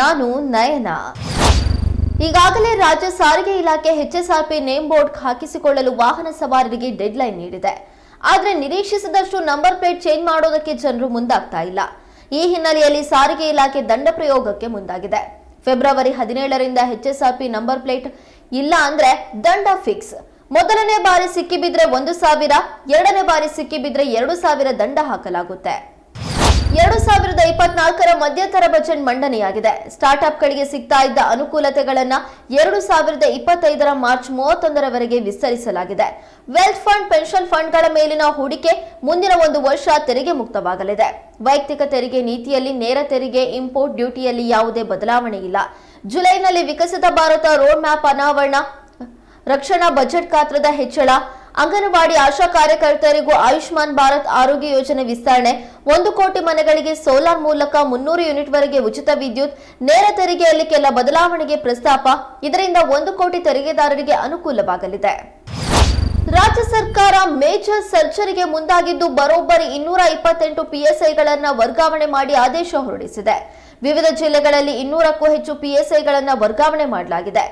ನಾನು ನಯನ. ಈಗಾಗಲೇ ರಾಜ್ಯ ಸಾರಿಗೆ ಇಲಾಖೆ ಎಚ್ಎಸ್ಆರ್ಪಿ ನೇಮ್ ಬೋರ್ಡ್ ಹಾಕಿಸಿಕೊಳ್ಳಲು ವಾಹನ ಸವಾರರಿಗೆ ಡೆಡ್ಲೈನ್ ನೀಡಿದೆ. ಆದರೆ ನಿರೀಕ್ಷಿಸಿದಷ್ಟು ನಂಬರ್ ಪ್ಲೇಟ್ ಚೇಂಜ್ ಮಾಡೋದಕ್ಕೆ ಜನರು ಮುಂದಾಗ್ತಾ ಇಲ್ಲ. ಈ ಹಿನ್ನೆಲೆಯಲ್ಲಿ ಸಾರಿಗೆ ಇಲಾಖೆ ದಂಡ ಪ್ರಯೋಗಕ್ಕೆ ಮುಂದಾಗಿದೆ. ಫೆಬ್ರವರಿ ಹದಿನೇಳರಿಂದ ಹೆಚ್ಎಸ್ಆರ್ಪಿ ನಂಬರ್ ಪ್ಲೇಟ್ ಇಲ್ಲ ಅಂದ್ರೆ ದಂಡ ಫಿಕ್ಸ್. ಮೊದಲನೇ ಬಾರಿ ಸಿಕ್ಕಿಬಿದ್ರೆ ಒಂದು ಸಾವಿರ, ಎರಡನೇ ಬಾರಿ ಸಿಕ್ಕಿಬಿದ್ರೆ ಎರಡು ಸಾವಿರ ದಂಡ ಹಾಕಲಾಗುತ್ತೆ. ಎರಡು ಸಾವಿರದ ಇಪ್ಪತ್ನಾಲ್ಕರ ಮಧ್ಯಂತರ ಬಜೆಟ್ ಮಂಡನೆಯಾಗಿದೆ. ಸ್ಟಾರ್ಟ್ಅಪ್ಗಳಿಗೆ ಸಿಗ್ತಾ ಇದ್ದ ಅನುಕೂಲತೆಗಳನ್ನು ಎರಡು ಸಾವಿರದ ಇಪ್ಪತ್ತೈದರ ಮಾರ್ಚ್ ಮೂವತ್ತೊಂದರವರೆಗೆ ವಿಸ್ತರಿಸಲಾಗಿದೆ. ವೆಲ್ತ್ ಫಂಡ್, ಪೆನ್ಷನ್ ಫಂಡ್ಗಳ ಮೇಲಿನ ಹೂಡಿಕೆ ಮುಂದಿನ ಒಂದು ವರ್ಷ ತೆರಿಗೆ ಮುಕ್ತವಾಗಲಿದೆ. ವೈಯಕ್ತಿಕ ತೆರಿಗೆ ನೀತಿಯಲ್ಲಿ ನೇರ ತೆರಿಗೆ, ಇಂಪೋರ್ಟ್ ಡ್ಯೂಟಿಯಲ್ಲಿ ಯಾವುದೇ ಬದಲಾವಣೆ ಇಲ್ಲ. ಜುಲೈನಲ್ಲಿ ವಿಕಸಿತ ಭಾರತ ರೋಡ್ ಮ್ಯಾಪ್ ಅನಾವರಣ, ರಕ್ಷಣಾ ಬಜೆಟ್ ಗಾತ್ರದ ಹೆಚ್ಚಳ ಅಂಗನವಾಡಿ ಆಶಾ ಕಾರ್ಯಕರ್ತರಿಗೂ ಆಯುಷ್ಮಾನ್ ಭಾರತ್ ಆರೋಗ್ಯ ಯೋಜನೆ ವಿಸ್ತರಣೆ, ಒಂದು ಕೋಟಿ ಮನೆಗಳಿಗೆ ಸೋಲಾರ್ ಮೂಲಕ ಮುನ್ನೂರು ಯೂನಿಟ್ ವರೆಗೆ ಉಚಿತ ವಿದ್ಯುತ್, ನೇರ ತೆರಿಗೆಯಲ್ಲಿ ಕೆಲ ಬದಲಾವಣೆಗೆ ಪ್ರಸ್ತಾಪ, ಇದರಿಂದ ಒಂದು ಕೋಟಿ ತೆರಿಗೆದಾರರಿಗೆ ಅನುಕೂಲವಾಗಲಿದೆ. ರಾಜ್ಯ ಸರ್ಕಾರ ಮೇಜರ್ ಸರ್ಜರಿಗೆ ಮುಂದಾಗಿದ್ದು ಬರೋಬ್ಬರಿ ಇನ್ನೂರ ಇಪ್ಪತ್ತೆಂಟು ಪಿಎಸ್ಐಗಳನ್ನು ವರ್ಗಾವಣೆ ಮಾಡಿ ಆದೇಶ ಹೊರಡಿಸಿದೆ. ವಿವಿಧ ಜಿಲ್ಲೆಗಳಲ್ಲಿ ಇನ್ನೂರಕ್ಕೂ ಹೆಚ್ಚು ಪಿಎಸ್ಐಗಳನ್ನ ವರ್ಗಾವಣೆ ಮಾಡಲಾಗಿದೆ.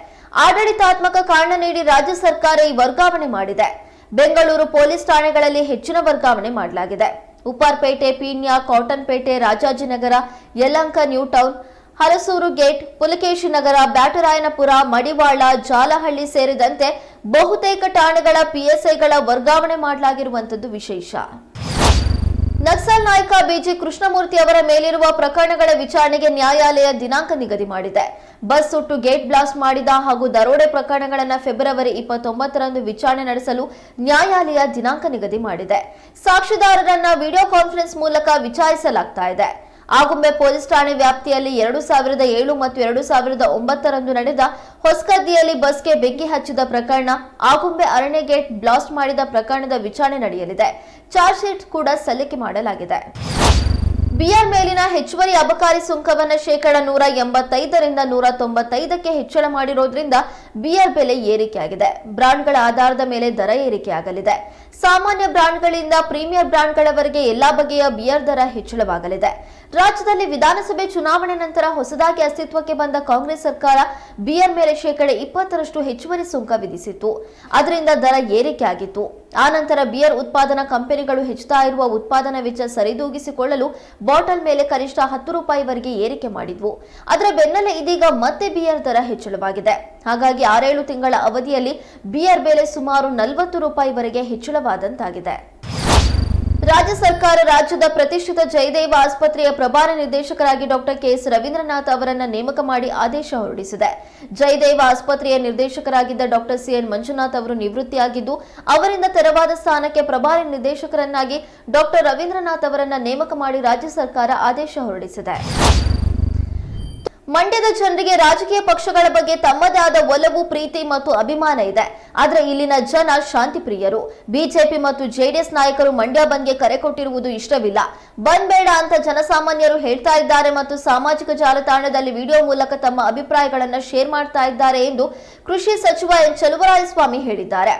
ಆಡಳಿತಾತ್ಮಕ ಕಾರಣ ನೀಡಿ ರಾಜ್ಯ ಸರ್ಕಾರ ಈ ವರ್ಗಾವಣೆ ಮಾಡಿದೆ. ಬೆಂಗಳೂರು ಪೊಲೀಸ್ ಠಾಣೆಗಳಲ್ಲಿ ಹೆಚ್ಚಿನ ವರ್ಗಾವಣೆ ಮಾಡಲಾಗಿದೆ. Upparpet, Peenya, Cottonpete, Rajajinagar, Yelahanka new town Halasuru gate, Pulakeshinagar, Byatarayanapura, Madiwala, Jalahalli ಸೇರಿದಂತೆ ಬಹುತೇಕ ಠಾಣೆಗಳ ಪಿಎಸ್ಐಗಳ ವರ್ಗಾವಣೆ ಮಾಡಲಾಗಿರುವಂತದ್ದು ವಿಶೇಷ. ನಕ್ಸಲ್ ನಾಯಕ ಬಿಜಿ ಕೃಷ್ಣಮೂರ್ತಿ ಅವರ ಮೇಲಿರುವ ಪ್ರಕರಣಗಳ ವಿಚಾರಣೆಗೆ ನ್ಯಾಯಾಲಯ ದಿನಾಂಕ ನಿಗದಿ ಮಾಡಿದೆ. ಬಸ್ ಸುಟ್ಟು ಗೇಟ್ ಬ್ಲಾಸ್ಟ್ ಮಾಡಿದ ಹಾಗೂ ದರೋಡೆ ಪ್ರಕರಣಗಳನ್ನು ಫೆಬ್ರವರಿ ಇಪ್ಪತ್ತೊಂಬತ್ತರಂದು ವಿಚಾರಣೆ ನಡೆಸಲು ನ್ಯಾಯಾಲಯ ದಿನಾಂಕ ನಿಗದಿ ಮಾಡಿದೆ. ಸಾಕ್ಷಿದಾರರನ್ನ ವಿಡಿಯೋ ಕಾನ್ಫರೆನ್ಸ್ ಮೂಲಕ ವಿಚಾರಿಸಲಾಗ್ತಾ ಇದೆ. ಆಗುಂಬೆ ಪೊಲೀಸ್ ಠಾಣೆ ವ್ಯಾಪ್ತಿಯಲ್ಲಿ ಎರಡು ಸಾವಿರದ ಏಳು ಮತ್ತು ಎರಡು ಸಾವಿರದ ಒಂಬತ್ತರಂದು ನಡೆದ ಹೊಸಕದ್ದಿಯಲ್ಲಿ ಬಸ್ಗೆ ಬೆಂಕಿ ಹಚ್ಚಿದ ಪ್ರಕರಣ ಆಗುಂಬೆ ಅರಣ್ಯ ಗೇಟ್ ಬ್ಲಾಸ್ಟ್ ಮಾಡಿದ ಪ್ರಕರಣದ ವಿಚಾರಣೆ ನಡೆಯಲಿದೆ. ಚಾರ್ಜ್ ಶೀಟ್ ಕೂಡ ಸಲ್ಲಿಕೆ ಮಾಡಲಾಗಿದೆ. ಬಿಆರ್ ಮೇಲಿನ ಹೆಚ್ಚುವರಿ ಅಬಕಾರಿ ಸುಂಕವನ್ನು ಶೇಕಡ ನೂರ ಎಂಬತ್ತೈದರಿಂದ ನೂರ ತೊಂಬತ್ತೈದಕ್ಕೆ ಹೆಚ್ಚಳ ಮಾಡಿರೋದ್ರಿಂದ ಬಿಯರ್ ಬೆಲೆ ಏರಿಕೆಯಾಗಿದೆ. ಬ್ರಾಂಡ್ಗಳ ಆಧಾರದ ಮೇಲೆ ದರ ಏರಿಕೆಯಾಗಲಿದೆ. ಸಾಮಾನ್ಯ ಬ್ರಾಂಡ್ಗಳಿಂದ ಪ್ರೀಮಿಯರ್ ಬ್ರಾಂಡ್ಗಳವರೆಗೆ ಎಲ್ಲಾ ಬಗೆಯ ಬಿಯರ್ ದರ ಹೆಚ್ಚಳವಾಗಲಿದೆ. ರಾಜ್ಯದಲ್ಲಿ ವಿಧಾನಸಭೆ ಚುನಾವಣೆ ನಂತರ ಹೊಸದಾಗಿ ಅಸ್ತಿತ್ವಕ್ಕೆ ಬಂದ ಕಾಂಗ್ರೆಸ್ ಸರ್ಕಾರ ಬಿಯರ್ ಮೇಲೆ ಶೇಕಡ ಇಪ್ಪತ್ತರಷ್ಟು ಹೆಚ್ಚುವರಿ ಸುಂಕ ವಿಧಿಸಿತ್ತು. ಅದರಿಂದ ದರ ಏರಿಕೆಯಾಗಿತ್ತು ಆ ನಂತರ ಬಿಯರ್ ಉತ್ಪಾದನಾ ಕಂಪನಿಗಳು ಹೆಚ್ಚುತ್ತಾ ಇರುವ ಉತ್ಪಾದನಾ ವೆಚ್ಚ ಸರಿದೂಗಿಸಿಕೊಳ್ಳಲು ಬಾಟಲ್ ಮೇಲೆ ಕನಿಷ್ಠ ಹತ್ತು ರೂಪಾಯಿವರೆಗೆ ಏರಿಕೆ ಮಾಡಿದ್ವು. ಅದರ ಬೆನ್ನಲ್ಲೇ ಇದೀಗ ಮತ್ತೆ ಬಿಯರ್ ದರ ಹೆಚ್ಚಳವಾಗಿದೆ. ಹಾಗಾಗಿ ಆರೇಳು ತಿಂಗಳ ಅವಧಿಯಲ್ಲಿ ಬಿಯರ್ ಬೆಲೆ ಸುಮಾರು ನಲವತ್ತು ರೂಪಾಯಿವರೆಗೆ ಹೆಚ್ಚಳವಾದಂತಾಗಿದೆ. ರಾಜ್ಯ ಸರ್ಕಾರ ರಾಜ್ಯದ ಪ್ರತಿಷ್ಠಿತ ಜಯದೇವ ಆಸ್ಪತ್ರೆಯ ಪ್ರಭಾರ ನಿರ್ದೇಶಕರಾಗಿ ಡಾಕ್ಟರ್ ಕೆಎಸ್ ರವೀಂದ್ರನಾಥ್ ಅವರನ್ನು ನೇಮಕ ಮಾಡಿ ಆದೇಶ ಹೊರಡಿಸಿದೆ. ಜಯದೇವ ಆಸ್ಪತ್ರೆಯ ನಿರ್ದೇಶಕರಾಗಿದ್ದ ಡಾಕ್ಟರ್ ಸಿಎನ್ ಮಂಜುನಾಥ್ ಅವರು ನಿವೃತ್ತಿಯಾಗಿದ್ದು, ಅವರಿಂದ ತೆರವಾದ ಸ್ಥಾನಕ್ಕೆ ಪ್ರಭಾರ ನಿರ್ದೇಶಕರನ್ನಾಗಿ ಡಾಕ್ಟರ್ ರವೀಂದ್ರನಾಥ್ ಅವರನ್ನು ನೇಮಕ ಮಾಡಿ ರಾಜ್ಯ ಸರ್ಕಾರ ಆದೇಶ ಹೊರಡಿಸಿದೆ. ಮಂಡ್ಯದ ಜನರಿಗೆ ರಾಜಕೀಯ ಪಕ್ಷಗಳ ಬಗ್ಗೆ ತಮ್ಮದೇ ಆದ ಒಲವು, ಪ್ರೀತಿ ಮತ್ತು ಅಭಿಮಾನ ಇದೆ. ಆದರೆ ಇಲ್ಲಿನ ಜನ ಶಾಂತಿ ಪ್ರಿಯರು ಬಿಜೆಪಿ ಮತ್ತು ಜೆಡಿಎಸ್ ನಾಯಕರು ಮಂಡ್ಯ ಬಂದ್ಗೆ ಕರೆ ಕೊಟ್ಟಿರುವುದು ಇಷ್ಟವಿಲ್ಲ. ಬಂದ್ ಬೇಡ ಅಂತ ಜನಸಾಮಾನ್ಯರು ಹೇಳ್ತಾ ಇದ್ದಾರೆ ಮತ್ತು ಸಾಮಾಜಿಕ ಜಾಲತಾಣದಲ್ಲಿ ವಿಡಿಯೋ ಮೂಲಕ ತಮ್ಮ ಅಭಿಪ್ರಾಯಗಳನ್ನು ಶೇರ್ ಮಾಡ್ತಾ ಇದ್ದಾರೆ ಎಂದು ಕೃಷಿ ಸಚಿವ ಎನ್. ಚಲುವರಾಯಸ್ವಾಮಿ ಹೇಳಿದ್ದಾರೆ.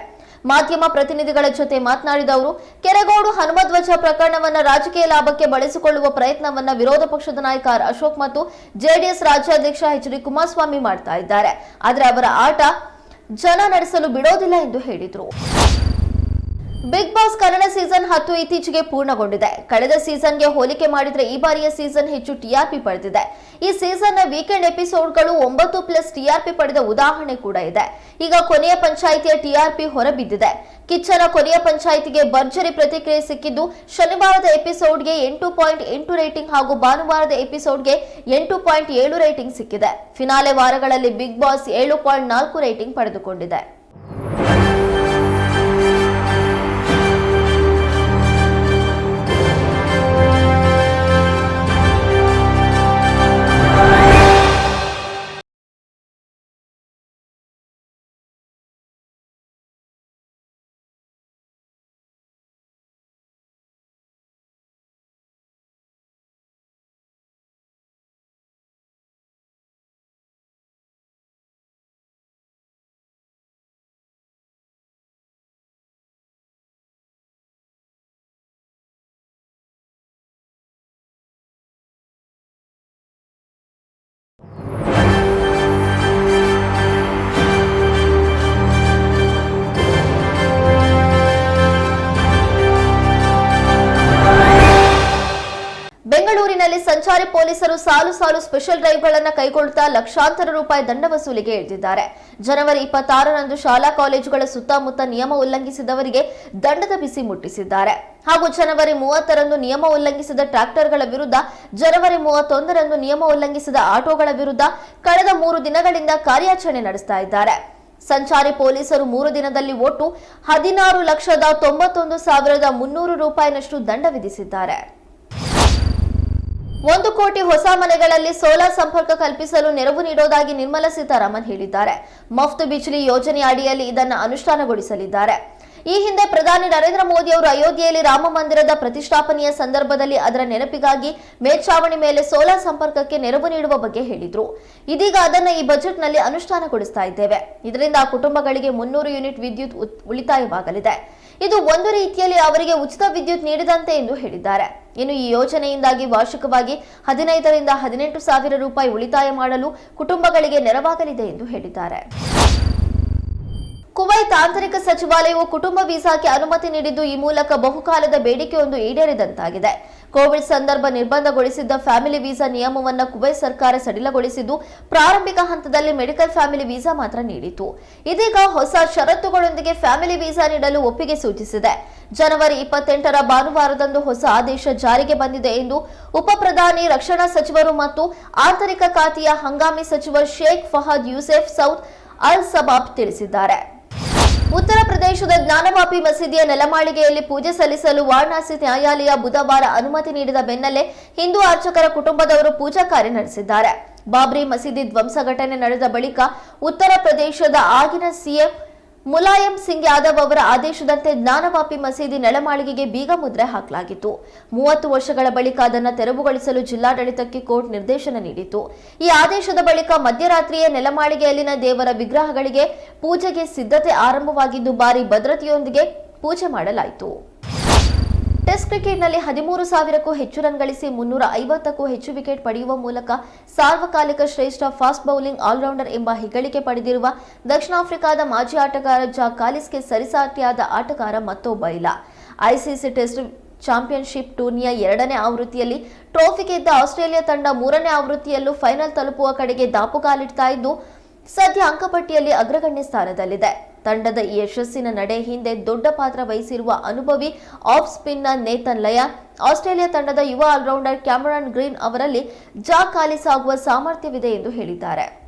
ಮಾಧ್ಯಮ ಪ್ರತಿನಿಧಿಗಳ ಜೊತೆ ಮಾತನಾಡಿದ ಅವರು, ಕೆರೆಗೋಡು ಹನುಮಧ್ವಜ ಪ್ರಕರಣವನ್ನ ರಾಜಕೀಯ ಲಾಭಕ್ಕೆ ಬಳಸಿಕೊಳ್ಳುವ ಪ್ರಯತ್ನವನ್ನ ವಿರೋಧ ಪಕ್ಷದ ನಾಯಕ ಅಶೋಕ್ ಮತ್ತು ಜೆಡಿಎಸ್ ರಾಜ್ಯಾಧ್ಯಕ್ಷ ಎಚ್ ಡಿ ಕುಮಾರಸ್ವಾಮಿ ಮಾಡ್ತಾ ಇದ್ದಾರೆ. ಆದರೆ ಅವರ ಆಟ ಜನ ನಡೆಸಲು ಬಿಡೋದಿಲ್ಲ ಎಂದು ಹೇಳಿದರು. ಬಿಗ್ ಬಾಸ್ ಕನ್ನಡ ಸೀಸನ್ ಹತ್ತು ಇತ್ತೀಚೆಗೆ ಪೂರ್ಣಗೊಂಡಿದೆ. ಕಳೆದ ಸೀಸನ್ಗೆ ಹೋಲಿಕೆ ಮಾಡಿದ್ರೆ ಈ ಬಾರಿಯ ಸೀಸನ್ ಹೆಚ್ಚು ಟಿಆರ್ಪಿ ಪಡೆದಿದೆ. ಈ ಸೀಸನ್ನ ವೀಕೆಂಡ್ ಎಪಿಸೋಡ್ಗಳು ಒಂಬತ್ತು ಪ್ಲಸ್ ಟಿಆರ್ಪಿ ಪಡೆದ ಉದಾಹರಣೆ ಕೂಡ ಇದೆ. ಈಗ ಕೊನೆಯ ಪಂಚಾಯಿತಿಯ ಟಿಆರ್ಪಿ ಹೊರಬಿದ್ದಿದೆ. ಕಿಚ್ಚನ ಕೊನೆಯ ಪಂಚಾಯಿತಿಗೆ ಭರ್ಜರಿ ಪ್ರತಿಕ್ರಿಯೆ ಸಿಕ್ಕಿದ್ದು, ಶನಿವಾರದ ಎಪಿಸೋಡ್ಗೆ ಎಂಟು ಪಾಯಿಂಟ್ ಎಂಟು ರೇಟಿಂಗ್ ಹಾಗೂ ಭಾನುವಾರದ ಎಪಿಸೋಡ್ಗೆ ಎಂಟು ಪಾಯಿಂಟ್ ಏಳು ರೇಟಿಂಗ್ ಸಿಕ್ಕಿದೆ. ಫಿನಾಲೆ ವಾರಗಳಲ್ಲಿ ಬಿಗ್ ಬಾಸ್ ಏಳು ಪಾಯಿಂಟ್ ನಾಲ್ಕು ರೇಟಿಂಗ್ ಪಡೆದುಕೊಂಡಿದೆ. ಸಾಲು ಸಾಲು ಸ್ಪೆಷಲ್ ಡ್ರೈವ್ಗಳನ್ನು ಕೈಗೊಳ್ಳುತ್ತಾ ಲಕ್ಷಾಂತರ ರೂಪಾಯಿ ದಂಡ ವಸೂಲಿಗೆ ಇಳಿದಿದ್ದಾರೆ. ಜನವರಿ ಇಪ್ಪತ್ತಾರರಂದು ಶಾಲಾ ಕಾಲೇಜುಗಳ ಸುತ್ತಮುತ್ತ ನಿಯಮ ಉಲ್ಲಂಘಿಸಿದವರಿಗೆ ದಂಡದ ಬಿಸಿ ಮುಟ್ಟಿಸಿದ್ದಾರೆ. ಹಾಗೂ ಜನವರಿ ಮೂವತ್ತರಂದು ನಿಯಮ ಉಲ್ಲಂಘಿಸಿದ ಟ್ರಾಕ್ಟರ್ಗಳ ವಿರುದ್ಧ, ಜನವರಿ ಮೂವತ್ತೊಂದರಂದು ನಿಯಮ ಉಲ್ಲಂಘಿಸಿದ ಆಟೋಗಳ ವಿರುದ್ಧ ಕಳೆದ ಮೂರು ದಿನಗಳಿಂದ ಕಾರ್ಯಾಚರಣೆ ನಡೆಸ್ತಾ ಇದ್ದಾರೆ. ಸಂಚಾರಿ ಪೊಲೀಸರು ಮೂರು ದಿನದಲ್ಲಿ ಒಟ್ಟು ಹದಿನಾರು ಲಕ್ಷದ ತೊಂಬತ್ತೊಂದು ಸಾವಿರದ ಮುನ್ನೂರು ರೂಪಾಯಿನಷ್ಟು ದಂಡ ವಿಧಿಸಿದ್ದಾರೆ. ಒಂದು ಕೋಟಿ ಹೊಸ ಮನೆಗಳಲ್ಲಿ ಸೋಲಾರ್ ಸಂಪರ್ಕ ಕಲ್ಪಿಸಲು ನೆರವು ನೀಡೋದಾಗಿ ನಿರ್ಮಲಾ ಸೀತಾರಾಮನ್ ಹೇಳಿದ್ದಾರೆ. ಮಫ್ತ್ ಬಿಜ್ಲಿ ಯೋಜನೆ ಅಡಿಯಲ್ಲಿ ಇದನ್ನು ಅನುಷ್ಠಾನಗೊಳಿಸಲಿದ್ದಾರೆ. ಈ ಹಿಂದೆ ಪ್ರಧಾನಿ ನರೇಂದ್ರ ಮೋದಿ ಅವರು ಅಯೋಧ್ಯೆಯಲ್ಲಿ ರಾಮ ಮಂದಿರದ ಪ್ರತಿಷ್ಠಾಪನೆಯ ಸಂದರ್ಭದಲ್ಲಿ ಅದರ ನೆನಪಿಗಾಗಿ ಮೇಲ್ಛಾವಣಿ ಮೇಲೆ ಸೋಲಾರ್ ಸಂಪರ್ಕಕ್ಕೆ ನೆರವು ನೀಡುವ ಬಗ್ಗೆ ಹೇಳಿದ್ರು. ಇದೀಗ ಅದನ್ನ ಈ ಬಜೆಟ್ನಲ್ಲಿ ಅನುಷ್ಠಾನಗೊಳಿಸ್ತಾ ಇದ್ದೇವೆ. ಇದರಿಂದ ಕುಟುಂಬಗಳಿಗೆ ಮುನ್ನೂರು ಯೂನಿಟ್ ವಿದ್ಯುತ್ ಉಳಿತಾಯವಾಗಲಿದೆ. ಇದು ಒಂದು ರೀತಿಯಲ್ಲಿ ಅವರಿಗೆ ಉಚಿತ ವಿದ್ಯುತ್ ನೀಡಿದಂತೆ ಎಂದು ಹೇಳಿದ್ದಾರೆ. ಇನ್ನು ಈ ಯೋಜನೆಯಿಂದಾಗಿ ವಾರ್ಷಿಕವಾಗಿ ಹದಿನೈದರಿಂದ ಹದಿನೆಂಟು ಸಾವಿರ ರೂಪಾಯಿ ಉಳಿತಾಯ ಮಾಡಲು ಕುಟುಂಬಗಳಿಗೆ ನೆರವಾಗಲಿದೆ ಎಂದು ಹೇಳಿದ್ದಾರೆ. ಕುವೈತ್ ಆಂತರಿಕ ಸಚಿವಾಲಯವು ಕುಟುಂಬ ವೀಸಾಕ್ಕೆ ಅನುಮತಿ ನೀಡಿದ್ದು ಈ ಮೂಲಕ ಬಹುಕಾಲದ ಬೇಡಿಕೆಯೊಂದು ಈಡೇರಿದಂತಾಗಿದೆ. ಕೋವಿಡ್ ಸಂದರ್ಭ ನಿರ್ಬಂಧಗೊಳಿಸಿದ್ದ ಫ್ಯಾಮಿಲಿ ವೀಸಾ ನಿಯಮವನ್ನು ಕುವೈತ್ ಸರ್ಕಾರ ಸಡಿಲಗೊಳಿಸಿದ್ದು, ಪ್ರಾರಂಭಿಕ ಹಂತದಲ್ಲಿ ಮೆಡಿಕಲ್ ಫ್ಯಾಮಿಲಿ ವೀಸಾ ಮಾತ್ರ ನೀಡಿತು ಇದೀಗ ಹೊಸ ಷರತ್ತುಗಳೊಂದಿಗೆ ಫ್ಯಾಮಿಲಿ ವೀಸಾ ನೀಡಲು ಒಪ್ಪಿಗೆ ಸೂಚಿಸಿದೆ. ಜನವರಿ ಇಪ್ಪತ್ತೆಂಟರ ಭಾನುವಾರದಂದು ಹೊಸ ಆದೇಶ ಜಾರಿಗೆ ಬಂದಿದೆ ಎಂದು ಉಪ ಪ್ರಧಾನಿ, ರಕ್ಷಣಾ ಸಚಿವರು ಮತ್ತು ಆಂತರಿಕ ಖಾತೆಯ ಹಂಗಾಮಿ ಸಚಿವ ಶೇಖ್ ಫಹದ್ ಯೂಸೆಫ್ ಸೌದ್ ಅಲ್ ಸಬಾಬ್ ತಿಳಿಸಿದ್ದಾರೆ. ಉತ್ತರ ಪ್ರದೇಶದ ಜ್ಞಾನವಾಪಿ ಮಸೀದಿಯ ನೆಲಮಾಳಿಗೆಯಲ್ಲಿ ಪೂಜೆ ಸಲ್ಲಿಸಲು ವಾರಣಾಸಿ ನ್ಯಾಯಾಲಯ ಬುಧವಾರ ಅನುಮತಿ ನೀಡಿದ ಬೆನ್ನಲ್ಲೇ ಹಿಂದೂ ಅರ್ಚಕರ ಕುಟುಂಬದವರು ಪೂಜಾ ಕಾರ್ಯ ನಡೆಸಿದ್ದಾರೆ. ಬಾಬ್ರಿ ಮಸೀದಿ ಧ್ವಂಸ ಘಟನೆ ನಡೆದ ಬಳಿಕ ಉತ್ತರ ಪ್ರದೇಶದ ಆಗಿನ ಸಿಎಂ ಮುಲಾಯಂ ಸಿಂಗ್ ಯಾದವ್ ಅವರ ಆದೇಶದಂತೆ ಜ್ಞಾನವಾಪಿ ಮಸೀದಿ ನೆಲಮಾಳಿಗೆಗೆ ಬೀಗ ಮುದ್ರೆ ಹಾಕಲಾಗಿತ್ತು. ಮೂವತ್ತು ವರ್ಷಗಳ ಬಳಿಕ ಅದನ್ನು ತೆರವುಗೊಳಿಸಲು ಜಿಲ್ಲಾಡಳಿತಕ್ಕೆ ಕೋರ್ಟ್ ನಿರ್ದೇಶನ ನೀಡಿತು ಈ ಆದೇಶದ ಬಳಿಕ ಮಧ್ಯರಾತ್ರಿಯೇ ನೆಲಮಾಳಿಗೆಯಲ್ಲಿನ ದೇವರ ವಿಗ್ರಹಗಳಿಗೆ ಪೂಜೆಗೆ ಸಿದ್ಧತೆ ಆರಂಭವಾಗಿದ್ದು, ಭಾರಿ ಭದ್ರತೆಯೊಂದಿಗೆ ಪೂಜೆ ಮಾಡಲಾಯಿತು. ಟೆಸ್ಟ್ ಕ್ರಿಕೆಟ್ನಲ್ಲಿ ಹದಿಮೂರು ಸಾವಿರಕ್ಕೂ ಹೆಚ್ಚು ರನ್ ಗಳಿಸಿ ಮುನ್ನೂರ ಐವತ್ತಕ್ಕೂ ಹೆಚ್ಚು ವಿಕೆಟ್ ಪಡೆಯುವ ಮೂಲಕ ಸಾರ್ವಕಾಲಿಕ ಶ್ರೇಷ್ಠ ಫಾಸ್ಟ್ ಬೌಲಿಂಗ್ ಆಲ್ರೌಂಡರ್ ಎಂಬ ಹೆಗ್ಗಳಿಕೆ ಪಡೆದಿರುವ ದಕ್ಷಿಣ ಆಫ್ರಿಕಾದ ಮಾಜಿ ಆಟಗಾರ ಜಾ ಕಾಲಿಸ್ಗೆ ಸರಿಸಾಟಿಯಾದ ಆಟಗಾರ ಮತ್ತೊಬ್ಬ ಇಲ್ಲ. ಐಸಿಸಿ ಟೆಸ್ಟ್ ಚಾಂಪಿಯನ್ಶಿಪ್ ಟೂರ್ನಿಯ ಎರಡನೇ ಆವೃತ್ತಿಯಲ್ಲಿ ಟ್ರೋಫಿ ಗೆದ್ದ ಆಸ್ಟ್ರೇಲಿಯಾ ತಂಡ ಮೂರನೇ ಆವೃತ್ತಿಯಲ್ಲೂ ಫೈನಲ್ ತಲುಪುವ ಕಡೆಗೆ ದಾಪುಗಾಲಿಡ್ತಾ ಇದ್ದು ಸದ್ಯ ಅಂಕಪಟ್ಟಿಯಲ್ಲಿ ಅಗ್ರಗಣ್ಯ ಸ್ಥಾನದಲ್ಲಿದೆ. ತಂಡದ ಈ ಯಶಸ್ಸಿನ ನಡೆ ಹಿಂದೆ ದೊಡ್ಡ ಪಾತ್ರ ವಹಿಸಿರುವ ಅನುಭವಿ ಆಫ್ ಸ್ಪಿನ್ನ ನೇತನ್ ಲಯ, ಆಸ್ಟ್ರೇಲಿಯಾ ತಂಡದ ಯುವ ಆಲ್ರೌಂಡರ್ ಕ್ಯಾಮರಾನ್ ಗ್ರೀನ್ ಅವರಲ್ಲಿ ಜಾ ಖಾಲಿಸಾಗುವ ಸಾಮರ್ಥ್ಯವಿದೆ ಎಂದು ಹೇಳಿದ್ದಾರೆ.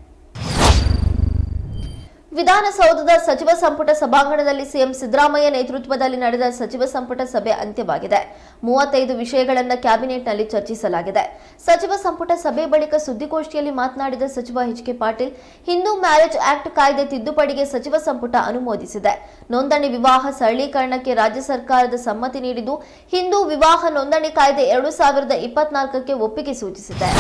ವಿಧಾನಸೌಧದ ಸಚಿವ ಸಂಪುಟ ಸಭಾಂಗಣದಲ್ಲಿ ಸಿಎಂ ಸಿದ್ದರಾಮಯ್ಯ ನೇತೃತ್ವದಲ್ಲಿ ನಡೆದ ಸಚಿವ ಸಂಪುಟ ಸಭೆ ಅಂತ್ಯವಾಗಿದೆ. ಮೂವತ್ತೈದು ವಿಷಯಗಳನ್ನು ಕ್ಯಾಬಿನೆಟ್ನಲ್ಲಿ ಚರ್ಚಿಸಲಾಗಿದೆ. ಸಚಿವ ಸಂಪುಟ ಸಭೆ ಬಳಿಕ ಸುದ್ದಿಗೋಷ್ಠಿಯಲ್ಲಿ ಮಾತನಾಡಿದ ಸಚಿವ H K Patil, Hindu marriage act ಕಾಯ್ದೆ ತಿದ್ದುಪಡಿಗೆ ಸಚಿವ ಸಂಪುಟ ಅನುಮೋದಿಸಿದೆ. ನೋಂದಣಿ ವಿವಾಹ ಸರಳೀಕರಣಕ್ಕೆ ರಾಜ್ಯ ಸರ್ಕಾರದ ಸಮ್ಮತಿ ನೀಡಿದ್ದು ಹಿಂದೂ ವಿವಾಹ ನೋಂದಣಿ ಕಾಯ್ದೆ ಎರಡು ಸಾವಿರದ ಇಪ್ಪತ್ನಾಲ್ಕಕ್ಕೆ ಒಪ್ಪಿಗೆ ಸೂಚಿಸಿದೆ.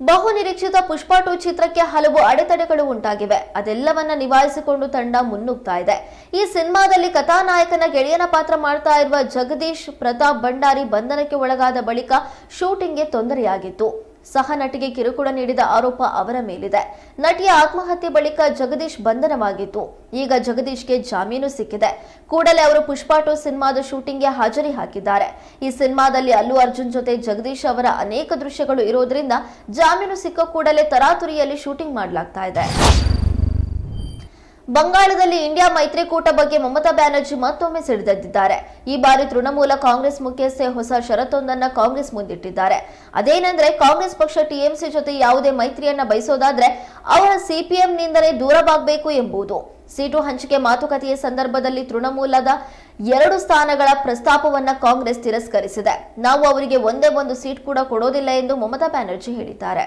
ಬಹು ನಿರೀಕ್ಷಿತ ಪುಷ್ಪ ಟು ಚಿತ್ರಕ್ಕೆ ಹಲವು ಅಡೆತಡೆಗಳು ಉಂಟಾಗಿವೆ. ಅದೆಲ್ಲವನ್ನ ನಿವಾರಿಸಿಕೊಂಡು ತಂಡ ಮುನ್ನುಗ್ತಾ ಇದೆ. ಈ ಸಿನಿಮಾದಲ್ಲಿ ಕಥಾನಾಯಕನ ಗೆಳೆಯನ ಪಾತ್ರ ಮಾಡ್ತಾ ಇರುವ ಜಗದೀಶ್ ಪ್ರತಾಪ್ ಭಂಡಾರಿ ಬಂಧನಕ್ಕೆ ಒಳಗಾದ ಬಳಿಕ ಶೂಟಿಂಗ್ಗೆ ತೊಂದರೆಯಾಗಿತ್ತು. ಸಹ ನಟಿಗೆ ಕಿರುಕುಳ ನೀಡಿದ ಆರೋಪ ಅವರ ಮೇಲಿದೆ. ನಟಿಯ ಆತ್ಮಹತ್ಯೆ ಬಳಿಕ ಜಗದೀಶ್ ಬಂಧನವಾಗಿತ್ತು ಈಗ ಜಗದೀಶ್ಗೆ ಜಾಮೀನು ಸಿಕ್ಕಿದೆ. ಕೂಡಲೇ ಅವರು ಪುಷ್ಪಾಟು ಸಿನಿಮಾದ ಶೂಟಿಂಗ್ಗೆ ಹಾಜರಿ ಹಾಕಿದ್ದಾರೆ. ಈ ಸಿನಿಮಾದಲ್ಲಿ ಅಲ್ಲು ಅರ್ಜುನ್ ಜೊತೆ ಜಗದೀಶ್ ಅವರ ಅನೇಕ ದೃಶ್ಯಗಳು ಇರೋದ್ರಿಂದ ಜಾಮೀನು ಸಿಕ್ಕ ಕೂಡಲೇ ತರಾತುರಿಯಲ್ಲಿ ಶೂಟಿಂಗ್ ಮಾಡಲಾಗ್ತಾ ಇದೆ. ಬಂಗಾಳದಲ್ಲಿ ಇಂಡಿಯಾ ಮೈತ್ರಿಕೂಟ ಬಗ್ಗೆ ಮಮತಾ ಬ್ಯಾನರ್ಜಿ ಮತ್ತೊಮ್ಮೆ ಸಿಡಿದೆದ್ದಿದ್ದಾರೆ. ಈ ಬಾರಿ ತೃಣಮೂಲ ಕಾಂಗ್ರೆಸ್ ಮುಖ್ಯಸ್ಥೆ ಹೊಸ ಷರತ್ತೊಂದನ್ನ ಕಾಂಗ್ರೆಸ್ ಮುಂದಿಟ್ಟಿದ್ದಾರೆ. ಅದೇನೆಂದ್ರೆ, ಕಾಂಗ್ರೆಸ್ ಪಕ್ಷ ಟಿಎಂಸಿ ಜೊತೆ ಯಾವುದೇ ಮೈತ್ರಿಯನ್ನ ಬಯಸೋದಾದ್ರೆ, ಅವರ ಸಿಪಿಎಂನಿಂದಲೇ ದೂರವಾಗಬೇಕು ಎಂಬುದು. ಸೀಟು ಹಂಚಿಕೆ ಮಾತುಕತೆಯ ಸಂದರ್ಭದಲ್ಲಿ ತೃಣಮೂಲದ ಎರಡು ಸ್ಥಾನಗಳ ಪ್ರಸ್ತಾಪವನ್ನ ಕಾಂಗ್ರೆಸ್ ತಿರಸ್ಕರಿಸಿದೆ. ನಾವು ಅವರಿಗೆ ಒಂದೇ ಒಂದು ಸೀಟ್ ಕೂಡ ಕೊಡೋದಿಲ್ಲ ಎಂದು ಮಮತಾ ಬ್ಯಾನರ್ಜಿ ಹೇಳಿದ್ದಾರೆ.